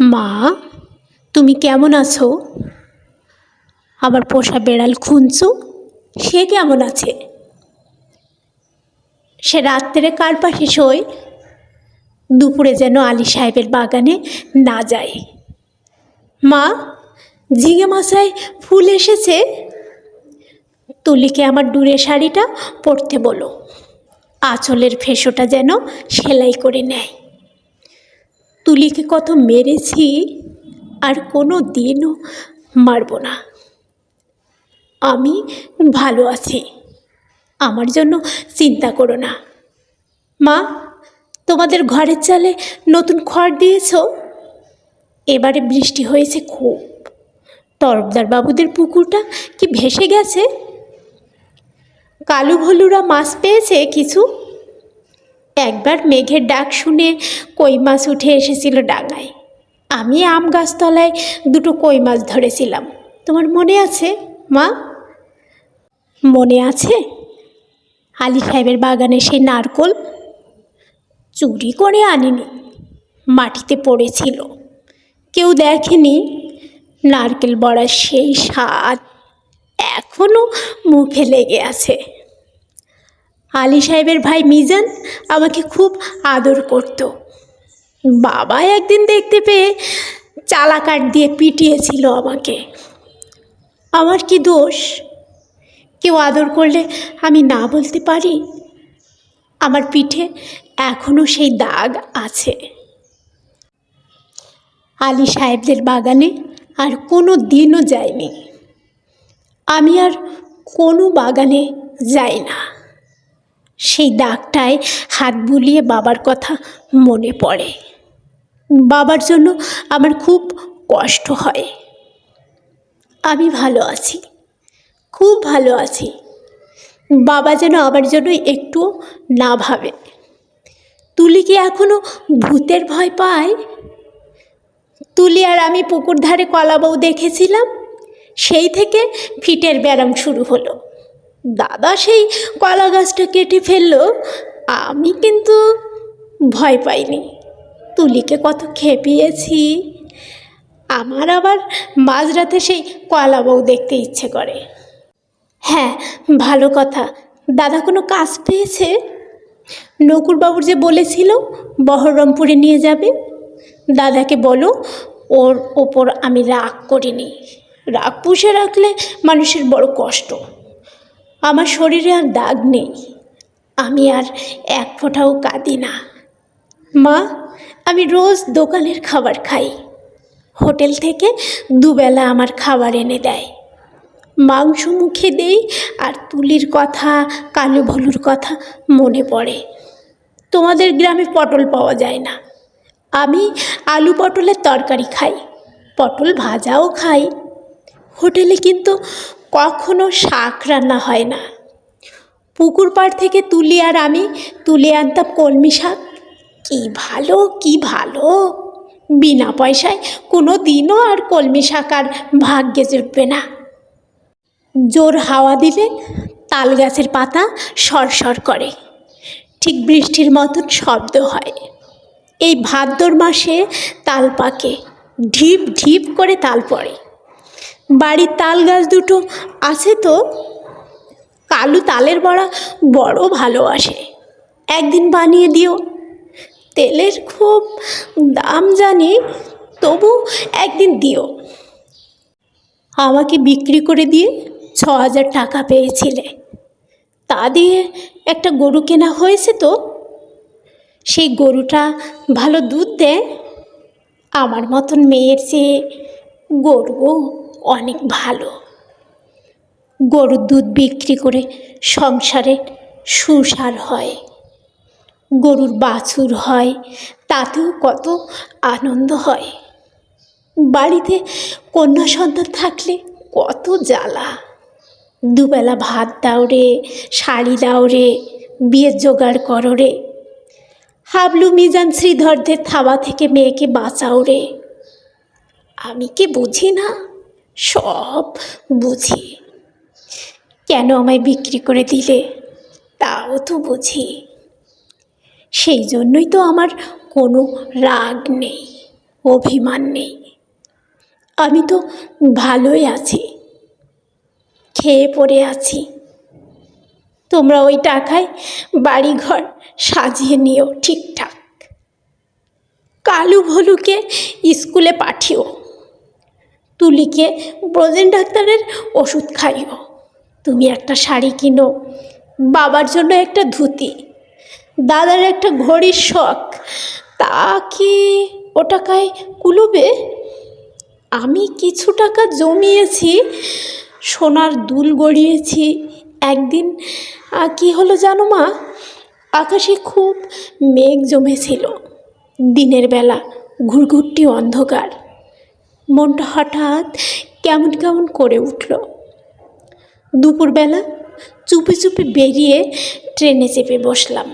মা, তুমি কেমন আছো? আমার পোষা বেড়াল খুঁজছো সে কেমন আছে? সে রাত্রে কার পাশে শোয়? দুপুরে যেন আলী সাহেবের বাগানে না যায়। মা, ঝিঙে মাসায় ফুল এসেছে? তুলিকে আমার দূরে শাড়িটা পরতে বলো। আঁচলের ফেসোটা যেন সেলাই করে নেয়। তুলিকে কত মেরেছি আর কোনো দিনও মারব না। আমি ভালো আছি, আমার জন্য চিন্তা করো না। মা, তোমাদের ঘরের চালে নতুন খড় দিয়েছ? এবারে বৃষ্টি হয়েছে খুব। তরফদার বাবুদের পুকুরটা কি ভেসে গেছে? কালু ভলুরা মাছ পেয়েছে কিছু? একবার মেঘের ডাক শুনে কই মাছ উঠে এসেছিল ডাঙায়। আমি আম গাছতলায় দুটো কই মাছ ধরেছিলাম। তোমার মনে আছে, মা? মনে আছে? আলি সাহেবের বাগানে সেই নারকোল চুরি করে আনিনি। মাটিতে পড়েছিল। কেউ দেখেনি নারকেল বড়ার সেই স্বাদ এখনও মুখে লেগে আছে। আলী সাহেবের ভাই মিজান আমাকে খুব আদর করত। বাবা একদিন দেখতে পেয়ে চালাকাট দিয়ে পিটিয়েছিল আমাকে। আমার কি দোষ? কেউ আদর করলে আমি না বলতে পারি? আমার পিঠে এখনও সেই দাগ আছে। আলী সাহেবদের বাগানে আর কোনো দিনও যাইনি আমি আর কোনো বাগানে যাই না। সেই দাগটায় হাত বুলিয়ে বাবার কথা মনে পড়ে। বাবার জন্য আমার খুব কষ্ট হয়। আমি ভালো আছি, খুব ভালো আছি। বাবা যেন আমার জন্য একটু না ভাবে। তুলি কি এখনও ভূতের ভয় পায়? তুলি আর আমি পুকুর ধারে কলা বউ দেখেছিলাম, সেই থেকে ফিটের ব্যায়াম শুরু হলো। দাদা সেই কলা গাছটা কেটে ফেলল। আমি কিন্তু ভয় পাইনি। তুলিকে কত খেপিয়েছি। আমার আবার মাঝরাতে সেই কলা বউ দেখতে ইচ্ছে করে। হ্যাঁ ভালো কথা। দাদা কোনো কাজ পেয়েছে? নকুরবাবুর যে বলেছিল, বহরমপুরে নিয়ে যাবে। দাদাকে বলো, ওর ওপর আমি রাগ করিনি। রাগ পুষে রাখলে মানুষের বড় কষ্ট। আমার শরীরে আর দাগ নেই। আমি আর এক ফোঁটাও কাঁদি না। মা, আমি রোজ দোকানের খাবার খাই। হোটেল থেকে দুবেলা আমার খাবার এনে দেয়। মাংস মুখে দেই আর তুলির কথা, কালো ভলুর কথা মনে পড়ে। তোমাদের গ্রামে পটল পাওয়া যায় না। আমি আলু পটলের তরকারি খাই, পটল ভাজাও খাই। হোটেলে কিন্তু কখনো শাক রান্না হয় না। পুকুর পাড় থেকে তুলি আর আমি তুলে আনতাম কলমি শাক। কি ভালো কি ভালো। বিনা পয়সায় কোনো দিনও আর কলমি শাক আর ভাগ্যে জুটবে না। জোর হাওয়া দিলে তাল গাছের পাতা সরসর করে। ঠিক বৃষ্টির মতন শব্দ হয়। এই ভাদ্র মাসে তাল পাকে, ঢিপ ঢিপ করে তাল পড়ে। বাড়ির তাল গাছ দুটো আছে তো? কালু তালের বড়া বড় ভালোবাসে। একদিন বানিয়ে দিও। তেলের খুব দাম জানি, তবু একদিন দিও। আমাকে বিক্রি করে দিয়ে ছ হাজার টাকা পেয়েছিলে। তা দিয়ে একটা গরু কেনা হয়েছে তো? সেই গরুটা ভালো দুধ দেয়? আমার মতন মেয়ের চেয়ে গরুও অনেক ভালো। গরুর দুধ বিক্রি করে সংসারে সুসার হয়। গরুর বাছুর হয়, তাতেও কত আনন্দ হয়। বাড়িতে কন্যা সন্তান থাকলে কত জ্বালা। দুবেলা ভাত দাও রে, শাড়ি দাও রে, বিয়ের জোগাড় করো রে। হাবলু মিজান শ্রীধরদের থাবা থেকে মেয়েকে বাঁচাও রে। আমি কি বুঝি না? সব বুঝি। কেন আমায় বিক্রি করে দিলে? তাও তো বুঝি। সেই জন্যই তো আমার কোনো রাগ নেই, অভিমান নেই। আমি তো ভালোই আছি, খেয়ে পড়ে আছি। তোমরা ওই টাকায় বাড়িঘর সাজিয়ে নিও ঠিকঠাক। কালু ভলুকে স্কুলে পাঠিও। তুলিকে ব্রজেন ডাক্তারের ওষুধ খাইও। তুমি একটা শাড়ি কিনো, বাবার জন্য একটা ধুতি, দাদার একটা ঘড়ির শখ, তা কি ও টাকায় কুলবে? আমি কিছু টাকা জমিয়েছি, সোনার দুল গড়িয়েছি, একদিন কি হলো জানো মা? আকাশে খুব মেঘ জমেছিল। দিনের বেলা ঘুরঘুরটি অন্ধকার। মনটা হঠাৎ কেমন কেমন করে উঠল। দুপুরবেলা চুপি চুপি বেরিয়ে ট্রেনে চেপে বসলাম।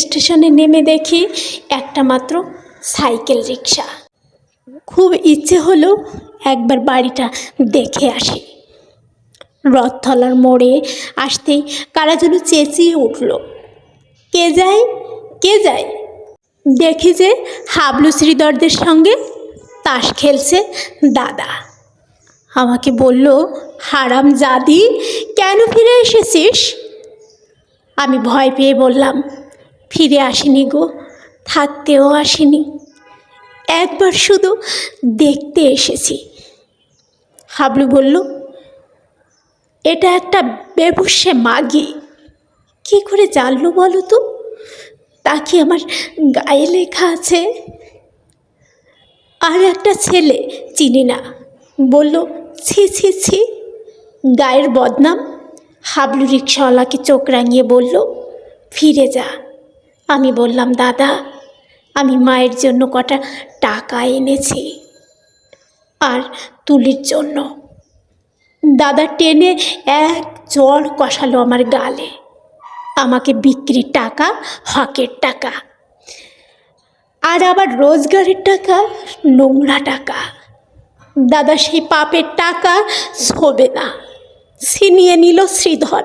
স্টেশনে নেমে দেখি একটা মাত্র সাইকেল রিক্সা খুব ইচ্ছে হলো একবার বাড়িটা দেখে আসি। রথতলার মোড়ে আসতেই কারা যেন চেঁচিয়ে উঠল, কে যায়? কে যায়? দেখি যে হাবলু শ্রীদরদের সঙ্গে তাস খেলছে দাদা। আমাকে বলল, হারাম জাদি, কেন ফিরে এসেছিস? আমি ভয় পেয়ে বললাম, ফিরে আসিনি গো, থাকতেও আসিনি। একবার শুধু দেখতে এসেছি। হাবলু বলল, এটা একটা বেবুসে মাগি। কি করে জানলো বলো তো? তা কি আমার গায়ে লেখা আছে? আর একটা ছেলে চিনি না। বলল, ছি ছি ছি। গায়ের বদনাম। হাবলু রিক্সাওয়ালাকে চোখ রাঙিয়ে বলল, ফিরে যা। আমি বললাম, দাদা, আমি মায়ের জন্য কটা টাকা এনেছি আর তুলির জন্য। দাদা টেনে এক চড় কষালো আমার গালে। আমাকে বিক্রির টাকা, হকের টাকা। আর আবার রোজগারের টাকা, নোংরা টাকা। দাদা সেই পাপের টাকা শোবে না। ছিনিয়ে নিল শ্রীধর।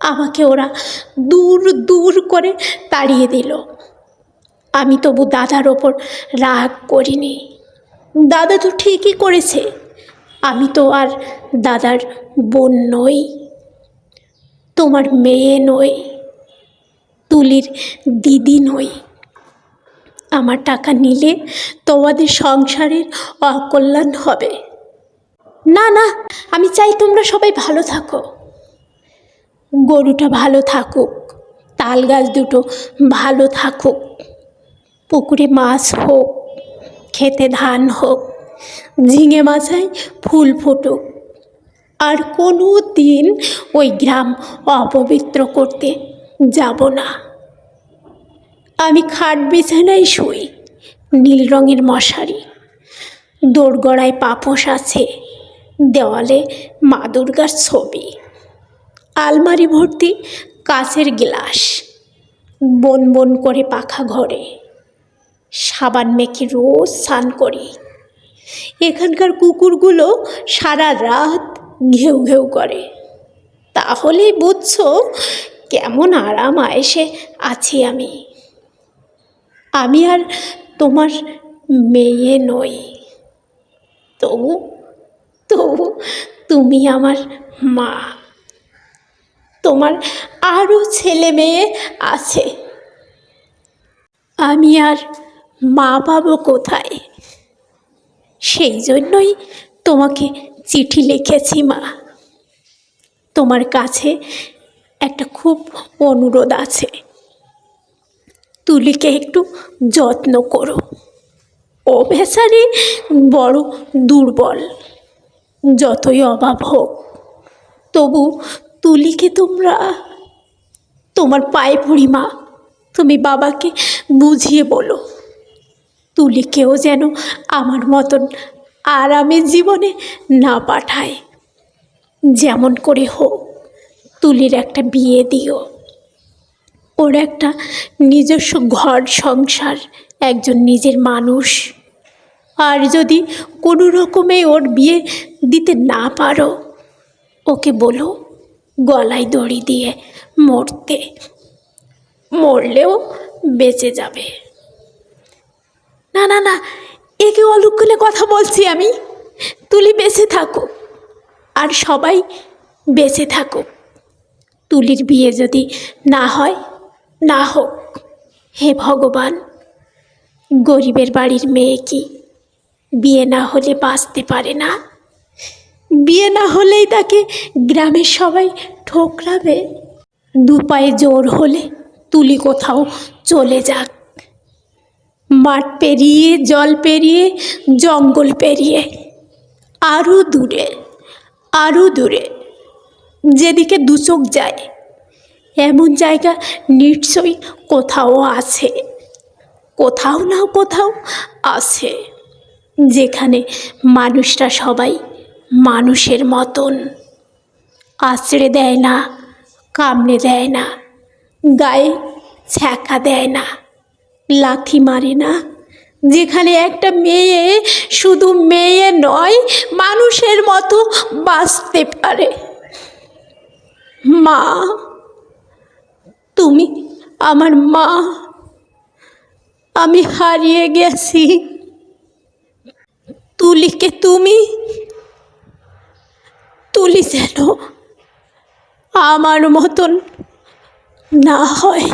আমাকে ওরা দূর দূর করে তাড়িয়ে দিল। আমি তবু দাদার ওপর রাগ করিনি। দাদা তো ঠিকই করেছে। আমি তো আর দাদার বোন নই। তোমার মেয়ে নই। তুলির দিদি নই। আমার টাকা নিলে তোমাদের সংসারের অকল্যাণ হবে। না না, আমি চাই তোমরা সবাই ভালো থাকো। গরুটা ভালো থাকুক তাল গাছ দুটো ভালো থাকুক, পুকুরে মাছ হোক, খেতে ধান হোক, ঝিঙে মাছায় ফুল ফুটুক। আর কোনো দিন ওই গ্রাম অপবিত্র করতে যাব না। আমি খাট বিছানায় শুই, নীল রঙের মশারি। দোরগড়ায় পাপোশ আছে, দেওয়ালে মা দুর্গার ছবি। আলমারি ভর্তি কাচের গ্লাস, বন বন করে পাখা ঘরে। সাবান মেখে রোজ স্নান করি। এখানকার কুকুরগুলো সারা রাত ঘেউ ঘেউ করে। তাহলেই বুঝছ কেমন আরাম আয়েসে আছি আমি। আমি আর তোমার মেয়ে নই। তবু তবু তুমি আমার মা। তোমার আরও ছেলে মেয়ে আছে। আমি আর মা পাবো কোথায়? সেই জন্যই তোমাকে চিঠি লিখেছি মা। তোমার কাছে একটা খুব অনুরোধ আছে। তুলিকে একটু যত্ন করো। ও বেচারি বড় দুর্বল, যতই অভাব হোক। তবু তুলিকে তোমরা, তোমার পায়ে পড়ি মা, তুমি বাবাকে বুঝিয়ে বলো। তুলিকেও যেন আমার মতন আরামে জীবনে না পাঠায়। যেমন করে হোক, তুলির একটা বিয়ে দিও। ওর একটা নিজস্ব ঘর, সংসার, একজন নিজের মানুষ। আর যদি কোনো রকমে ওর বিয়ে দিতে না পারো, ওকে বলো, গলায় দড়ি দিয়ে মরতে। মরলেও বেঁচে যাবে। না না না, একে অলক্ষণে কথা বলছি আমি। তুলি বেঁচে থাকুক, আর সবাই বেঁচে থাকুক। তুলির বিয়ে যদি না হয় না হোক, হে ভগবান, গরিবের বাড়ির মেয়ে কি বিয়ে না হলে বাঁচতে পারে না? বিয়ে না হলেই তাকে গ্রামের সবাই ঠোকরাবে। দু পায়ে জোর হলে তুলি কোথাও চলে যাক। মাঠ পেরিয়ে, জল পেরিয়ে, জঙ্গল পেরিয়ে আরও দূরে আরও দূরে। যেদিকে দু চোখ যায় এমন জায়গা নিশ্চয়ই কোথাও আছে। কোথাও না কোথাও আছে, যেখানে মানুষরা সবাই মানুষের মতন। আঁচড়ে দেয় না, কামড়ে দেয় না, গায়ে ছ্যাঁকা দেয় না, লাথি মারে না। যেখানে একটা মেয়ে শুধু মেয়ে নয়, মানুষের মতো বাঁচতে পারে। মা তুমি আমার মা। আমি হারিয়ে গেছি। তুলিকে তুমি। তুলি যেন আমার মতন না হয়।